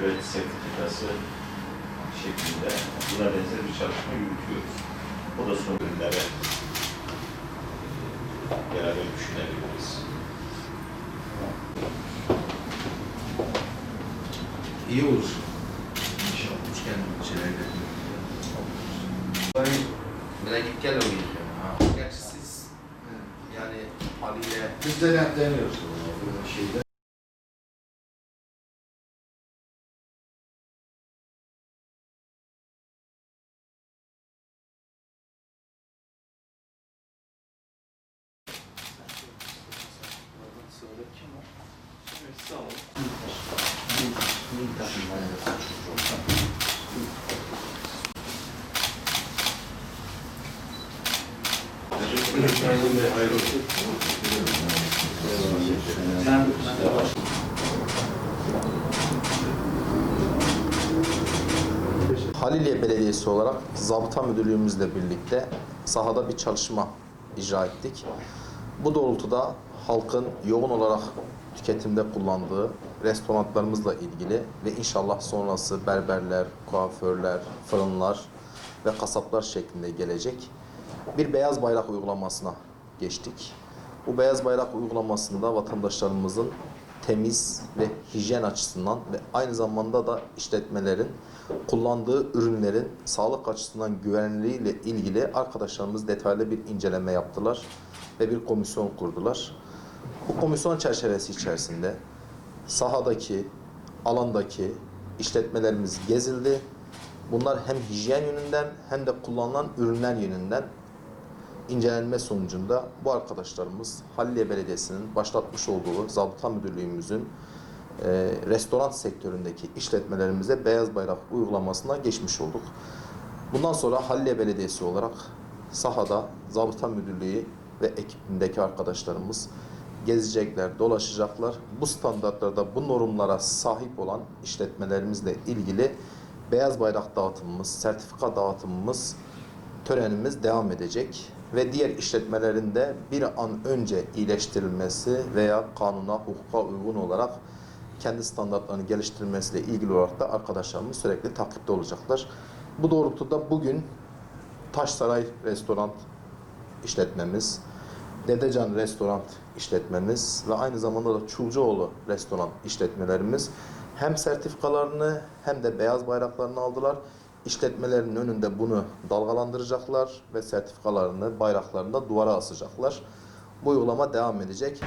güvenlik sertifikası şeklinde buna benzer bir çalışma yürütüyoruz. O da son ürünlere e, beraber düşünebiliriz. İyi olur. İnşallah üçgen şeylerle. Ben böyle git gel olayım. Ha. Gerçi siz yani haliyle Biz denetleniyoruz bu şeyde. Haliliye Belediyesi olarak Zabıta Müdürlüğümüzle birlikte sahada bir çalışma icra ettik. Bu doğrultuda halkın yoğun olarak tüketimde kullandığı restoranlarımızla ilgili ve inşallah sonrası berberler, kuaförler, fırınlar ve kasaplar şeklinde gelecek bir beyaz bayrak uygulamasına geçtik. Bu beyaz bayrak uygulamasında vatandaşlarımızın temiz ve hijyen açısından ve aynı zamanda da işletmelerin kullandığı ürünlerin sağlık açısından güvenliği ile ilgili arkadaşlarımız detaylı bir inceleme yaptılar ve bir komisyon kurdular. Bu komisyon çerçevesi içerisinde sahadaki, alandaki işletmelerimiz gezildi. Bunlar hem hijyen yönünden hem de kullanılan ürünler yönünden incelenme sonucunda bu arkadaşlarımız Halliye Belediyesi'nin başlatmış olduğu Zabıta Müdürlüğümüzün e, restoran sektöründeki işletmelerimize beyaz bayrak uygulamasına geçmiş olduk. Bundan sonra Halliye Belediyesi olarak sahada Zabıta Müdürlüğü ve ekibindeki arkadaşlarımız gezecekler, dolaşacaklar. Bu standartlarda, bu normlara sahip olan işletmelerimizle ilgili beyaz bayrak dağıtımımız, sertifika dağıtımımız törenimiz devam edecek ve diğer işletmelerin de bir an önce iyileştirilmesi veya kanuna, hukuka uygun olarak kendi standartlarını geliştirmesiyle ilgili olarak da arkadaşlarımız sürekli takipte olacaklar. Bu doğrultuda bugün Taşsaray Restoran işletmemiz, Dedecan Restoran işletmemiz ve aynı zamanda da Çulcuoğlu Restoran işletmelerimiz hem sertifikalarını hem de beyaz bayraklarını aldılar. İşletmelerinin önünde bunu dalgalandıracaklar ve sertifikalarını, bayraklarını da duvara asacaklar. Bu uygulama devam edecek.